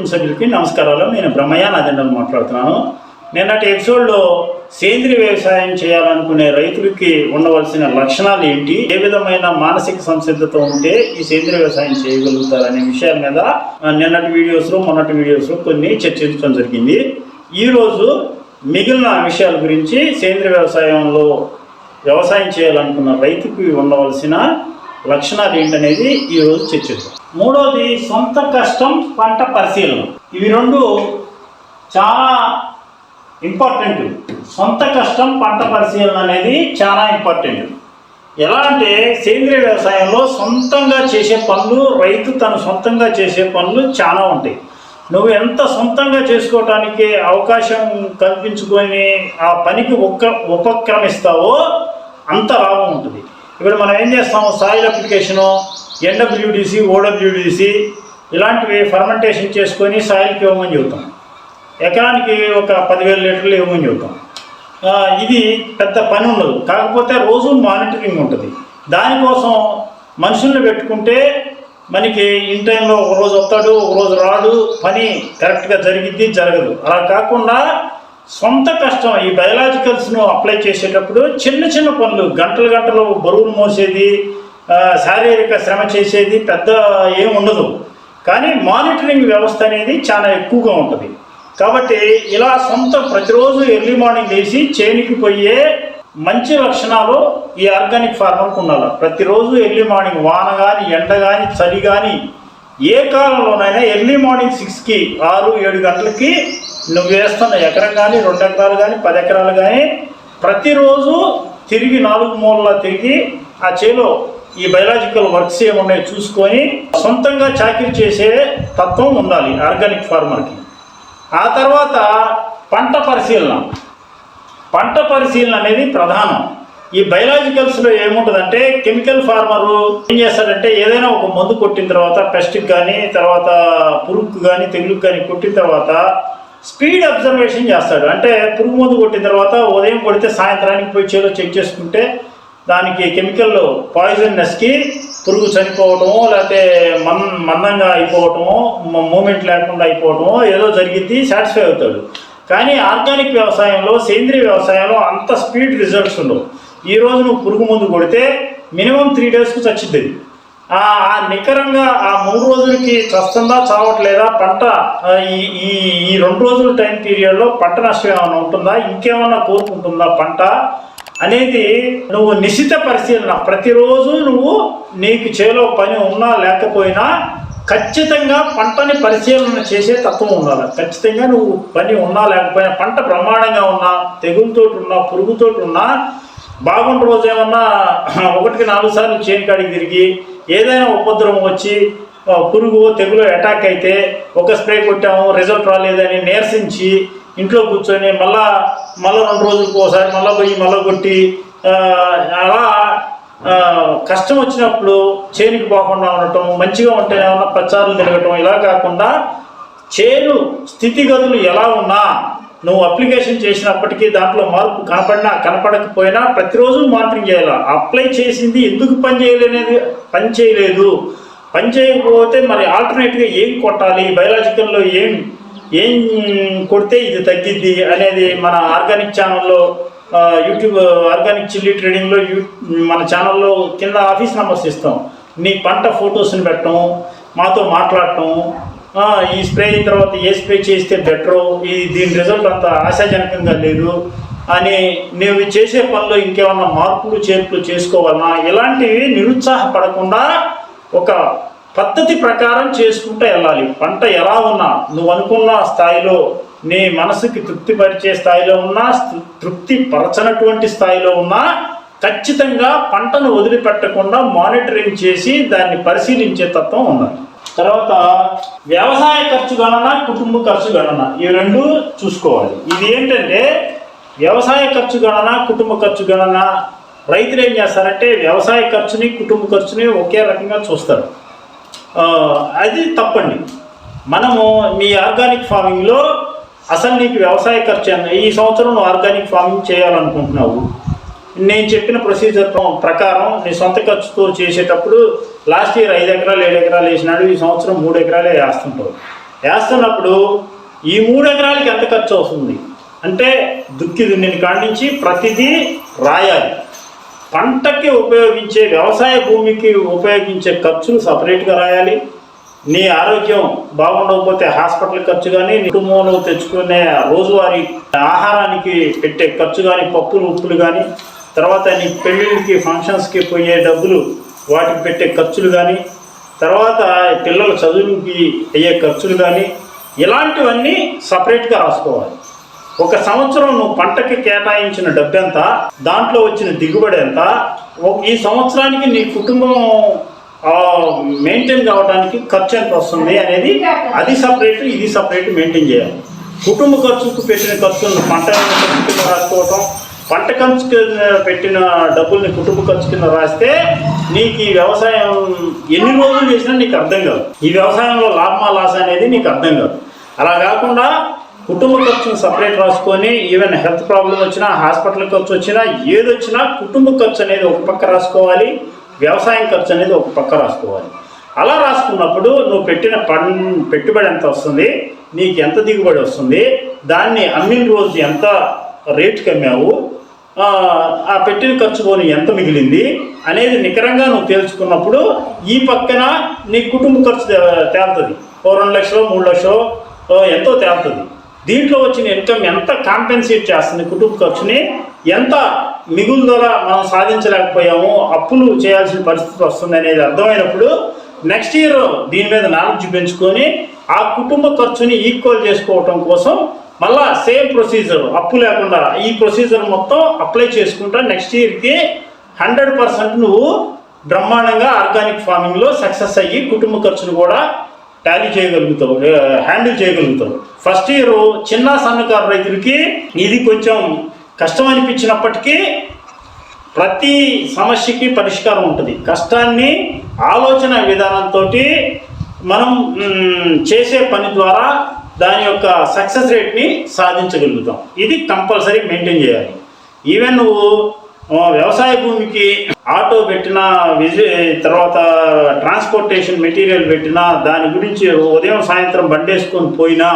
కుటుంబ సభ్యులకి నమస్కారాలు. నేను బ్రహ్మయ్య నాదండలు మాట్లాడుతున్నాను. నిన్నటి ఎపిసోడ్లో సేంద్రియ వ్యవసాయం చేయాలనుకునే రైతులకి ఉండవలసిన లక్షణాలు ఏంటి? ఏ విధమైన మానసిక సంసిద్ధత ఉంటే ఈ సేంద్రియ వ్యవసాయం చేయగలుగుతారనే విషయాల మీద నిన్నటి వీడియోస్లో మొన్నటి వీడియోస్లో కొన్ని చర్చించడం జరిగింది. ఈరోజు మిగిలిన విషయాల గురించి సేంద్రియ వ్యవసాయంలో వ్యవసాయం చేయాలనుకున్న రైతుకి ఉండవలసిన లక్షణాలు ఏంటనేది ఈరోజు చర్చిద్దాం. మూడోది సొంత కష్టం పంట పరిశీలన. ఇవి రెండు చాలా ఇంపార్టెంట్. సొంత కష్టం పంట పరిశీలన అనేది చాలా ఇంపార్టెంట్. ఎలా అంటే సేంద్రియ వ్యవసాయంలో సొంతంగా చేసే పనులు రైతు తను సొంతంగా చేసే పనులు చాలా ఉంటాయి. నువ్వు ఎంత సొంతంగా చేసుకోవటానికి అవకాశం కల్పించుకొని ఆ పనికి ఒక్క ఉపక్రమిస్తావో అంత లాభం ఉంటుంది. ఇప్పుడు మనం ఏం చేస్తాము? సాయిల్ అప్లికేషను ఎన్డబ్ల్యూడిసి ఓడబ్ల్యూడిసి ఇలాంటివి ఫర్మెంటేషన్ చేసుకొని సాయిల్కి ఇవ్వమని చెబుతాం. ఎకరానికి ఒక పదివేల లీటర్లు ఇవ్వమని చెబుతాం. ఇది పెద్ద పని ఉండదు. కాకపోతే రోజు మానిటరింగ్ ఉంటుంది. దానికోసం మనుషుల్ని పెట్టుకుంటే మనకి ఇన్ టైంలో ఒక రోజు వస్తాడు ఒక రోజు రాడు పని కరెక్ట్గా జరిగిద్ది జరగదు. అలా కాకుండా సొంత కష్టం ఈ బయలాజికల్స్ను అప్లై చేసేటప్పుడు చిన్న చిన్న పనులు గంటలు గంటలు బరువులు మోసేది శారీరక శ్రమ చేసేది పెద్ద ఏం ఉండదు. కానీ మానిటరింగ్ వ్యవస్థ అనేది చాలా ఎక్కువగా ఉంటుంది. కాబట్టి ఇలా సొంత ప్రతిరోజు ఎర్లీ మార్నింగ్ లేచి చేనికి పోయే మంచి లక్షణాలు ఈ ఆర్గానిక్ ఫార్మర్కి ఉండాలి. ప్రతిరోజు ఎర్లీ మార్నింగ్ వాన కానీ ఎండ కానీ చలి కానీ ఏ కాలంలోనైనా ఎర్లీ మార్నింగ్ సిక్స్కి ఆరు ఏడు గంటలకి నువ్వు వేస్తున్న ఎకరం కానీ రెండు ఎకరాలు కానీ పది ఎకరాలు కానీ ప్రతిరోజు తిరిగి నాలుగు మూలలా తిరిగి ఆ చేలో ఈ బయలాజికల్ వర్క్స్ ఏమున్నాయో చూసుకొని సొంతంగా చాకిరీ చేసే తత్వం ఉండాలి ఆర్గానిక్ ఫార్మర్కి. ఆ తర్వాత పంట పరిశీలన. పంట పరిశీలన అనేది ప్రధానం. ఈ బయలాజికల్స్లో ఏముంటుందంటే కెమికల్ ఫార్మరు ఏం చేస్తాడంటే ఏదైనా ఒక మందు కొట్టిన తర్వాత పెస్ట్కి కానీ తర్వాత పురుగుకు కానీ తెగులుకు కానీ కొట్టిన తర్వాత స్పీడ్ అబ్జర్వేషన్ చేస్తాడు. అంటే పురుగు మందు కొట్టిన తర్వాత ఉదయం కొడితే సాయంత్రానికి పోయి చేలో చెక్ చేసుకుంటే దానికి కెమికల్ పాయిజన్నెస్కి పురుగు చనిపోవటమో లేకపోతే మన్ మందంగా అయిపోవటమో మూమెంట్ లేకుండా అయిపోవటమో ఏదో జరిగింది సాటిస్ఫై అవుతాడు. కానీ ఆర్గానిక్ వ్యవసాయంలో సేంద్రియ వ్యవసాయంలో అంత స్పీడ్ రిజల్ట్స్ ఉండవు. ఈ నువ్వు పురుగు మందు కొడితే మినిమం త్రీ డేస్కు చచ్చిద్ది. ఆ నికరంగా ఆ మూడు రోజులకి చస్తుందా చావట్లేదా పంట ఈ ఈ ఈ రెండు రోజుల టైం పీరియడ్లో పంట నష్టం ఏమైనా ఉంటుందా ఇంకేమన్నా కోరుకుంటుందా పంట? అనేది నువ్వు నిశ్చిత పరిశీలన. ప్రతిరోజు నువ్వు నీకు చేలో పని ఉన్నా లేకపోయినా ఖచ్చితంగా పంటని పరిశీలన చేసే తత్వం ఉండాలి. ఖచ్చితంగా నువ్వు పని ఉన్నా లేకపోయినా పంట బ్రహ్మాండంగా ఉన్నా తెగులతో ఉన్నా పురుగుతోటి ఉన్నా బాగుండ రోజు ఏమన్నా ఒకటికి నాలుగు సార్లు చేను కాడికి తిరిగి ఏదైనా ఉపద్రవం వచ్చి పురుగు తెగులు అటాక్ అయితే ఒక స్ప్రే కొట్టాము రిజల్ట్ రాలేదని నీరసించి ఇంట్లో కూర్చొని మళ్ళా మళ్ళీ రెండు రోజులకు ఒకసారి మళ్ళీ పోయి మళ్ళీ కొట్టి అలా కష్టం వచ్చినప్పుడు చేనుకి పోకుండా ఉండటం మంచిగా ఉంటే ఏమన్నా ప్రచారం తిరగటం ఇలా కాకుండా చేను స్థితిగతులు ఎలా ఉన్నా నువ్వు అప్లికేషన్ చేసినప్పటికీ దాంట్లో మార్పు కనపడినా కనపడకపోయినా ప్రతిరోజు మానిటరింగ్ చేయాలి? అప్లై చేసింది ఎందుకు పని చేయలేనేది? పని చేయలేదు. పని చేయకపోతే మరి ఆల్టర్నేట్గా ఏం కొట్టాలి? బయలాజికల్లో ఏం ఏం కొడితే ఇది తగ్గిద్ది అనేది మన ఆర్గానిక్ ఛానల్లో యూట్యూబ్ ఆర్గానిక్ చిల్లీ ట్రేడింగ్లో యూ మన ఛానల్లో కింద ఆఫీస్ నెంబర్స్ ఇస్తాం. నీ పంట ఫొటోస్ని పెట్టడం మాతో మాట్లాడటం ఈ స్ప్రే అయిన తర్వాత ఏ స్ప్రే చేస్తే బెటరు ఈ దీని రిజల్ట్ అంత ఆశాజనకంగా లేదు అని నువ్వు చేసే పనిలో ఇంకేమన్నా మార్పులు చేర్పులు చేసుకోవాలన్నా ఇలాంటివి నిరుత్సాహపడకుండా ఒక పద్ధతి ప్రకారం చేసుకుంటూ వెళ్ళాలి. పంట ఎలా ఉన్నా నువ్వు అనుకున్న స్థాయిలో నీ మనసుకి తృప్తిపరిచే స్థాయిలో ఉన్నా తృప్తి పరచనటువంటి స్థాయిలో ఉన్నా ఖచ్చితంగా పంటను వదిలిపెట్టకుండా మానిటరింగ్ చేసి దాన్ని పరిశీలించే తత్వం ఉండాలి. తర్వాత వ్యవసాయ ఖర్చు గణన కుటుంబ ఖర్చు గణన ఈ రెండు చూసుకోవాలి. ఇది ఏంటంటే వ్యవసాయ ఖర్చు గణన కుటుంబ ఖర్చు గణన రైతులు ఏం చేస్తారంటే వ్యవసాయ ఖర్చుని కుటుంబ ఖర్చుని ఒకే రకంగా చూస్తారు. అది తప్పండి. మనము మీ ఆర్గానిక్ ఫార్మింగ్లో అసలు నీకు వ్యవసాయ ఖర్చు ఈ సంవత్సరం నువ్వు ఆర్గానిక్ ఫార్మింగ్ చేయాలనుకుంటున్నావు. నేను చెప్పిన ప్రొసీజర్ ప్రకారం నీ సొంత ఖర్చుతో చేసేటప్పుడు లాస్ట్ ఇయర్ ఐదు ఎకరాలు ఏడు ఎకరాలు వేసినాడు ఈ సంవత్సరం మూడు ఎకరాలే వేస్తుంటావు. వేస్తున్నప్పుడు ఈ మూడు ఎకరాలకి ఎంత ఖర్చు అవుతుంది? అంటే దుక్కి దున్నిని కాడి నుంచి ప్రతిదీ రాయాలి. పంటకి ఉపయోగించే వ్యవసాయ భూమికి ఉపయోగించే ఖర్చులు సపరేట్గా రాయాలి. నీ ఆరోగ్యం బాగుండకపోతే హాస్పిటల్ ఖర్చు కానీ కుటుంబంలో తెచ్చుకునే రోజువారీ ఆహారానికి పెట్టే ఖర్చు కానీ పప్పులు ఉప్పులు కానీ తర్వాత నీ పెళ్ళిళ్ళకి ఫంక్షన్స్కి పోయే డబ్బులు వాటికి పెట్టే ఖర్చులు కానీ తర్వాత పిల్లల చదువుకి అయ్యే ఖర్చులు కానీ ఇలాంటివన్నీ సపరేట్గా రాసుకోవాలి. ఒక సంవత్సరం నువ్వు పంటకి కేటాయించిన డబ్బు ఎంత దాంట్లో వచ్చిన దిగుబడి ఎంత? ఈ సంవత్సరానికి నీ కుటుంబం మెయింటైన్ కావడానికి ఖర్చు ఎంత వస్తుంది అనేది అది సపరేట్ ఇది సపరేట్ మెయింటైన్ చేయాలి. కుటుంబ ఖర్చుకు పెట్టిన ఖర్చులను పంట కింద రాసుకోవటం పంట ఖర్చు కింద పెట్టిన డబ్బుల్ని కుటుంబ ఖర్చు కింద రాస్తే నీకు ఈ వ్యవసాయం ఎన్ని రోజులు చేసినా నీకు అర్థం కాదు. ఈ వ్యవసాయంలో లాభమా లాస్ అనేది నీకు అర్థం కాదు. అలా కాకుండా కుటుంబ ఖర్చును సపరేట్ రాసుకొని ఈవెన్ హెల్త్ ప్రాబ్లం వచ్చినా హాస్పిటల్ ఖర్చు వచ్చినా ఏది వచ్చినా కుటుంబ ఖర్చు అనేది ఒక పక్క రాసుకోవాలి వ్యవసాయం ఖర్చు అనేది ఒక పక్క రాసుకోవాలి. అలా రాసుకున్నప్పుడు నువ్వు పెట్టిన పన్ పెట్టుబడి ఎంత వస్తుంది నీకు ఎంత దిగుబడి వస్తుంది దాన్ని అమ్మిన రోజు ఎంత రేటుకి అమ్మావు ఆ, పెట్టిన ఖర్చు పోని ఎంత మిగిలింది అనేది నికరంగా నువ్వు తేల్చుకున్నప్పుడు ఈ పక్కన నీ కుటుంబ ఖర్చు తే- తేలుతుంది. ఓ రెండు లక్షలు మూడు లక్షలు ఎంతో తేలుతుంది. దీంట్లో వచ్చిన ఇన్కమ్ ఎంత కాంపెన్సేట్ చేస్తుంది కుటుంబ ఖర్చుని ఎంత మిగులు ద్వారా మనం సాధించలేకపోయాము అప్పులు చేయాల్సిన పరిస్థితి వస్తుంది అనేది అర్థమైనప్పుడు నెక్స్ట్ ఇయర్ దీని మీద నాలెడ్జ్ పెంచుకొని ఆ కుటుంబ ఖర్చుని ఈక్వల్ చేసుకోవటం కోసం మళ్ళా సేమ్ ప్రొసీజర్ అప్పు లేకుండా ఈ ప్రొసీజర్ మొత్తం అప్లై చేసుకుంటా నెక్స్ట్ ఇయర్కి హండ్రెడ్ పర్సెంట్ నువ్వు బ్రహ్మాండంగా ఆర్గానిక్ ఫార్మింగ్లో సక్సెస్ అయ్యి కుటుంబ ఖర్చును కూడా టాలీ చేయగలుగుతావు హ్యాండిల్ చేయగలుగుతావు. ఫస్ట్ ఇయర్ చిన్న సన్నకారు రైతులకి ఇది కొంచెం కష్టం అనిపించినప్పటికీ ప్రతి సమస్యకి పరిష్కారం ఉంటుంది. కష్టాన్ని ఆలోచన విధానంతో మనం చేసే పని ద్వారా దాని యొక్క సక్సెస్ రేట్ని సాధించగలుగుతాం. ఇది కంపల్సరీ మెయింటైన్ చేయాలి. ఈవెన్ నువ్వు వ్యవసాయ భూమికి ఆటో పెట్టినా విజి తర్వాత ట్రాన్స్పోర్టేషన్ మెటీరియల్ పెట్టినా దాని గురించి ఉదయం సాయంత్రం బండేసుకొని పోయినా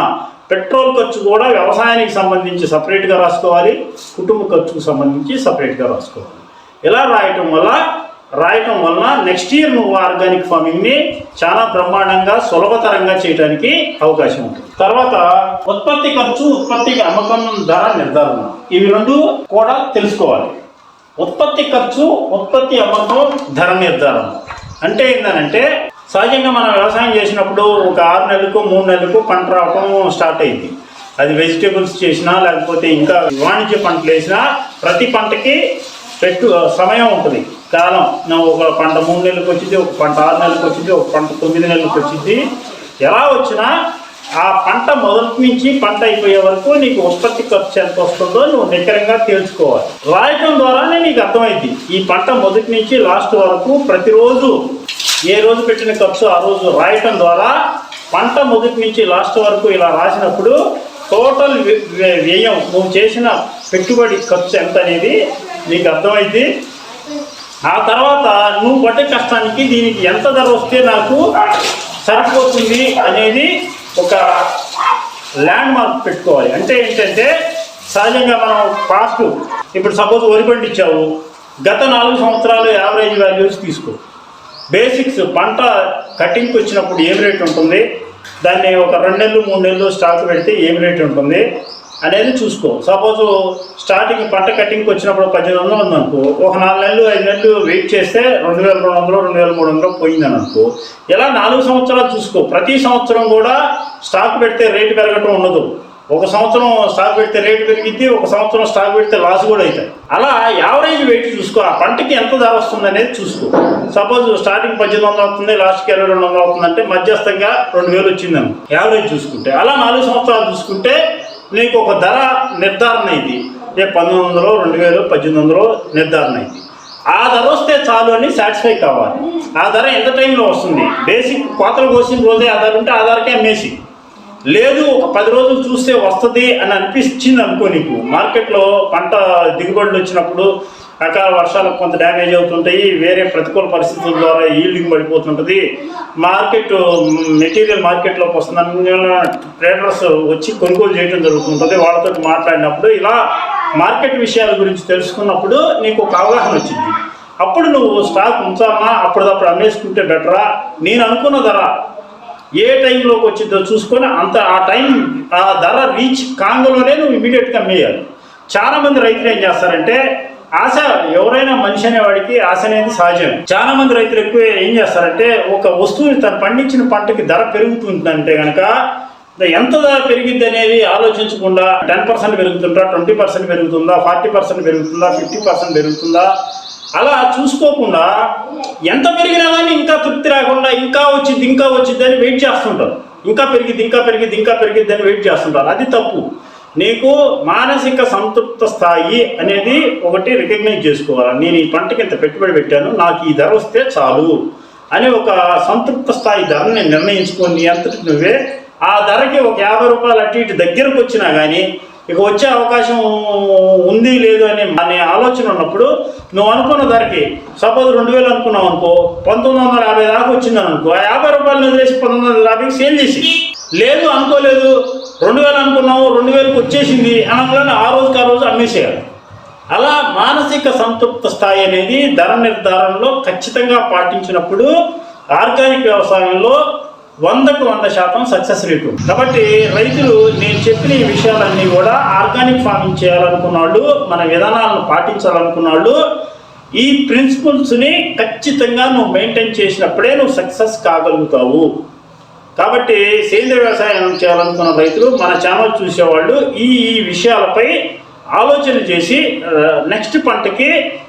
పెట్రోల్ ఖర్చు కూడా వ్యవసాయానికి సంబంధించి సపరేట్గా రాసుకోవాలి కుటుంబ ఖర్చుకు సంబంధించి సపరేట్గా రాసుకోవాలి. ఇలా రాయటం వల్ల రాయటం వలన నెక్స్ట్ ఇయర్ నువ్వు ఆర్గానిక్ ఫార్మింగ్ని చాలా బ్రహ్మాండంగా సులభతరంగా చేయడానికి అవకాశం ఉంటుంది. తర్వాత ఉత్పత్తి ఖర్చు ఉత్పత్తికి అమ్మకం ధర నిర్ధారణ. ఇవి రెండు కూడా తెలుసుకోవాలి. ఉత్పత్తి ఖర్చు ఉత్పత్తి అమ్మకం ధర నిర్ధారణ. అంటే ఏంటంటే సహజంగా మనం వ్యవసాయం చేసినప్పుడు ఒక ఆరు నెలలకు మూడు నెలలకు పంట రావటం స్టార్ట్ అయింది. అది వెజిటేబుల్స్ చేసినా లేకపోతే ఇంకా వాణిజ్య పంటలు వేసినా ప్రతి పంటకి పెట్టు సమయం ఉంటుంది. కాలం. ఒక పంట మూడు నెలలకు వచ్చింది ఒక పంట ఆరు నెలలకు వచ్చింది ఒక పంట తొమ్మిది నెలలకు వచ్చింది. ఎలా వచ్చినా ఆ పంట మొదటి నుంచి పంట అయిపోయే వరకు నీకు ఉత్పత్తి ఖర్చు ఎంత వస్తుందో నువ్వు నికరంగా తేల్చుకోవాలి. రాయటం ద్వారానే నీకు అర్థమైంది. ఈ పంట మొదటి నుంచి లాస్ట్ వరకు ప్రతిరోజు ఏ రోజు పెట్టిన ఖర్చు ఆ రోజు రాయటం ద్వారా పంట మొదటి నుంచి లాస్ట్ వరకు ఇలా రాసినప్పుడు టోటల్ వ్యయం నువ్వు చేసిన పెట్టుబడి ఖర్చు ఎంత అనేది నీకు అర్థమైంది. ఆ తర్వాత నువ్వు పడ్డ కష్టానికి దీనికి ఎంత ధర వస్తే నాకు సరిపోతుంది అనేది ఒక ల్యాండ్ మార్క్ పెట్టుకోవాలి. అంటే ఏంటంటే సహజంగా మనం పాస్ట్ ఇప్పుడు సపోజ్ వరి పండించావు గత నాలుగు సంవత్సరాలు యావరేజ్ వాల్యూస్ తీసుకో. బేసిక్స్ పంట కటింగ్కి వచ్చినప్పుడు ఏం రేట్ ఉంటుంది? దాన్ని ఒక రెండు నెలలు మూడు నెలలు స్టాక్ పెడితే ఏం రేట్ ఉంటుంది? అనేది చూసుకో. సపోజ్ స్టార్టింగ్ పంట కటింగ్కి వచ్చినప్పుడు పద్దెనిమిది వందలు ఉందనుకో ఒక నాలుగు నెలలు ఐదు నెలలు వెయిట్ చేస్తే రెండు వేల రెండు వందలు రెండు వేల మూడు వందలు పోయిందని అనుకో ఇలా నాలుగు సంవత్సరాలు చూసుకో. ప్రతి సంవత్సరం కూడా స్టాక్ పెడితే రేటు పెరగటం ఉండదు. ఒక సంవత్సరం స్టాక్ పెడితే రేటు పెరిగిద్ది ఒక సంవత్సరం స్టాక్ పెడితే లాస్ కూడా అవుతాయి అలా యావరేజ్ వెయిట్ చూసుకో. ఆ పంటకి ఎంత ధర వస్తుంది అనేది చూసుకో. సపోజ్ స్టార్టింగ్ పద్దెనిమిది వందలు అవుతుంది లాస్ట్కి ఇరవై రెండు వందలు అవుతుందంటే మధ్యస్థంగా రెండు వేలు వచ్చిందని యావరేజ్ చూసుకుంటే అలా నాలుగు సంవత్సరాలు చూసుకుంటే నీకు ఒక ధర నిర్ధారణ అయింది. ఏ పంతొమ్మిది వందలు రెండు వేలు పద్దెనిమిది వందలు నిర్ధారణ అయింది. ఆ ధర వస్తే చాలు అని సాటిస్ఫై కావాలి. ఆ ధర ఎంత టైంలో వస్తుంది? బేసిక్ కోతలు కోసిన రోజే ఆ ధర ఉంటే ఆ ధరకే అమ్మేసి. లేదు ఒక పది రోజులు చూస్తే వస్తుంది అని అనిపించింది అనుకో నీకు. మార్కెట్లో పంట దిగుబడులు వచ్చినప్పుడు అకాల వర్షాలకు కొంత డ్యామేజ్ అవుతుంటాయి. వేరే ప్రతికూల పరిస్థితుల ద్వారా ఈల్డింగ్ పడిపోతుంటుంది. మార్కెట్ మెటీరియల్ మార్కెట్లోకి వస్తున్న ట్రేడర్స్ వచ్చి కొనుగోలు చేయడం జరుగుతుంటుంది. వాళ్ళతో మాట్లాడినప్పుడు ఇలా మార్కెట్ విషయాల గురించి తెలుసుకున్నప్పుడు నీకు ఒక అవగాహన వచ్చింది. అప్పుడు నువ్వు స్టాక్ ఉంచామా? అప్పటిదప్పుడు అమ్మేసుకుంటే బెటరా? నేను అనుకున్న ధర ఏ టైంలోకి వచ్చిందో చూసుకొని అంత ఆ టైం ఆ ధర రీచ్ కాంగలోనే నువ్వు ఇమీడియట్గా అమ్మేయాలి. చాలామంది రైతులు ఏం చేస్తారంటే ఆశ ఎవరైనా మనిషి అనేవాడికి ఆశ అనేది సహజం. చాలా మంది రైతులు ఎక్కువ ఏం చేస్తారంటే ఒక వస్తువుని తను పండించిన పంటకి ధర పెరుగుతుందంటే కనుక ఎంత ధర పెరిగిద్ది అనేది ఆలోచించకుండా టెన్ పర్సెంట్ పెరుగుతుందా ట్వంటీ పర్సెంట్ పెరుగుతుందా ఫార్టీ పర్సెంట్ పెరుగుతుందా ఫిఫ్టీ పర్సెంట్ పెరుగుతుందా? అలా చూసుకోకుండా ఎంత పెరిగినా కానీ ఇంకా తృప్తి రాకుండా ఇంకా వచ్చింది ఇంకా వచ్చింది అని వెయిట్ చేస్తుంటారు. ఇంకా పెరిగిద్ది ఇంకా పెరిగిద్ది ఇంకా పెరిగిద్ది అని వెయిట్ చేస్తుంటారు. అది తప్పు. నీకు మానసిక సంతృప్త స్థాయి అనేది ఒకటి రికగ్నైజ్ చేసుకోవాలి. నేను ఈ పంటకి ఇంత పెట్టుబడి పెట్టాను నాకు ఈ ధర వస్తే చాలు అని ఒక సంతృప్త స్థాయి ధరని నిర్ణయించుకొని అంతటి నువ్వే ఆ ధరకి ఒక యాభై రూపాయలు అటు ఇటు దగ్గరకు వచ్చినా కానీ ఇక వచ్చే అవకాశం ఉంది లేదు అని అనే ఆలోచన ఉన్నప్పుడు నువ్వు అనుకున్న ధరకి సపోజ్ రెండు వేలు అనుకున్నావు అనుకో పంతొమ్మిది వందల యాభై దాకా వచ్చిందని అనుకో ఆ యాభై రూపాయలు వదిలేసి పంతొమ్మిది వందల యాభైకి సేల్ చేసి లేదు అనుకోలేదు రెండు వేలు అనుకున్నావు రెండు వేలకు వచ్చేసింది అనగానే ఆ రోజుకి ఆ రోజు అమ్మేసేయాలి. అలా మానసిక సంతృప్త స్థాయి అనేది ధర నిర్ధారణలో ఖచ్చితంగా పాటించినప్పుడు ఆర్గానిక్ వ్యవసాయంలో వందకు వంద శాతం సక్సెస్ రేటు. కాబట్టి రైతులు నేను చెప్పిన ఈ విషయాలన్నీ కూడా ఆర్గానిక్ ఫార్మింగ్ చేయాలనుకున్న వాళ్ళు మన విధానాలను పాటించాలనుకున్న వాళ్ళు ఈ ప్రిన్సిపల్స్ని ఖచ్చితంగా నువ్వు మెయింటైన్ చేసినప్పుడే నువ్వు సక్సెస్ కాగలుగుతావు. కాబట్టి సేంద్రియ వ్యవసాయం చేయాలనుకున్న రైతులు మన ఛానల్ చూసేవాళ్ళు ఈ ఈ విషయాలపై ఆలోచన చేసి నెక్స్ట్ పంటకి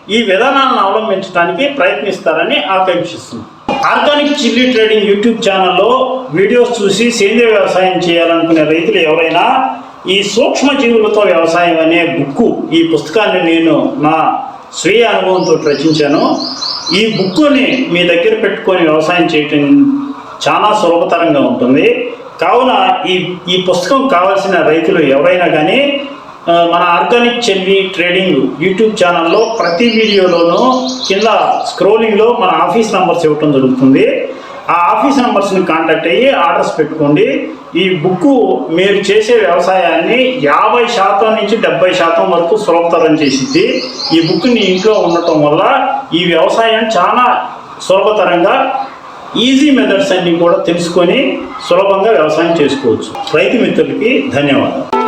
ఈ విధానాలను అవలంబించడానికి ప్రయత్నిస్తారని ఆకాంక్షిస్తున్నాను ఆర్గానిక్ చిల్లీ ట్రేడింగ్ యూట్యూబ్ ఛానల్లో వీడియోస్ చూసి సేంద్రియ వ్యవసాయం చేయాలనుకునే రైతులు ఎవరైనా ఈ సూక్ష్మ జీవులతో వ్యవసాయం అనే బుక్కు ఈ పుస్తకాన్ని నేను నా స్వీయ అనుభవంతో రచించాను. ఈ బుక్కుని మీ దగ్గర పెట్టుకొని వ్యవసాయం చేయటం చాలా సులభతరంగా ఉంటుంది. కావున ఈ ఈ పుస్తకం కావాల్సిన రైతులు ఎవరైనా కానీ మన ఆర్గానిక్ చెల్లి ట్రేడింగ్ యూట్యూబ్ ఛానల్లో ప్రతి వీడియోలోనూ కింద స్క్రోలింగ్లో మన ఆఫీస్ నంబర్స్ ఇవ్వటం జరుగుతుంది. ఆ ఆఫీస్ నంబర్స్ని కాంటాక్ట్ అయ్యి ఆర్డర్స్ పెట్టుకోండి. ఈ బుక్ మీరు చేసే వ్యవసాయాన్ని యాభై శాతం నుంచి డెబ్బై శాతం వరకు సులభతరం చేసిద్ది. ఈ బుక్ నీ ఇంట్లో ఉండటం వల్ల ఈ వ్యవసాయం చాలా సులభతరంగా ఈజీ మెథడ్స్ అన్నీ కూడా తెలుసుకొని సులభంగా వ్యవసాయం చేసుకోవచ్చు. రైతు మిత్రులకి ధన్యవాదాలు.